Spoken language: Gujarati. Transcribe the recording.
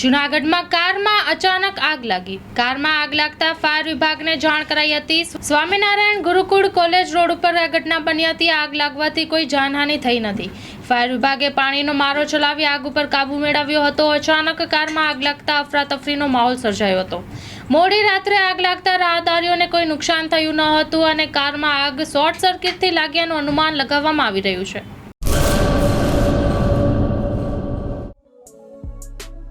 જૂનાગઢમાં કારમાં અચાનક આગ લાગી. કારમાં આગ લાગતા ફાયર વિભાગને જાણ કરાઈ હતી. સ્વામિનારાયણ ગુરુકુળ કોલેજ રોડ ઉપર આ ઘટના બની હતી. આગ લાગવાથી કોઈ જાનહાનિ થઈ નથી. ફાયર વિભાગે પાણીનો મારો ચલાવી આગ ઉપર કાબુ મેળવ્યો હતો. અચાનક કારમાં આગ લાગતા અફરાતફરીનો માહોલ સર્જાયો હતો. મોડી રાત્રે આગ લાગતા રાહદારીઓને કોઈ નુકસાન થયું ન હતું અને કારમાં આગ શોર્ટ સર્કિટથી લાગ્યાનું અનુમાન લગાવવામાં આવી રહ્યું છે.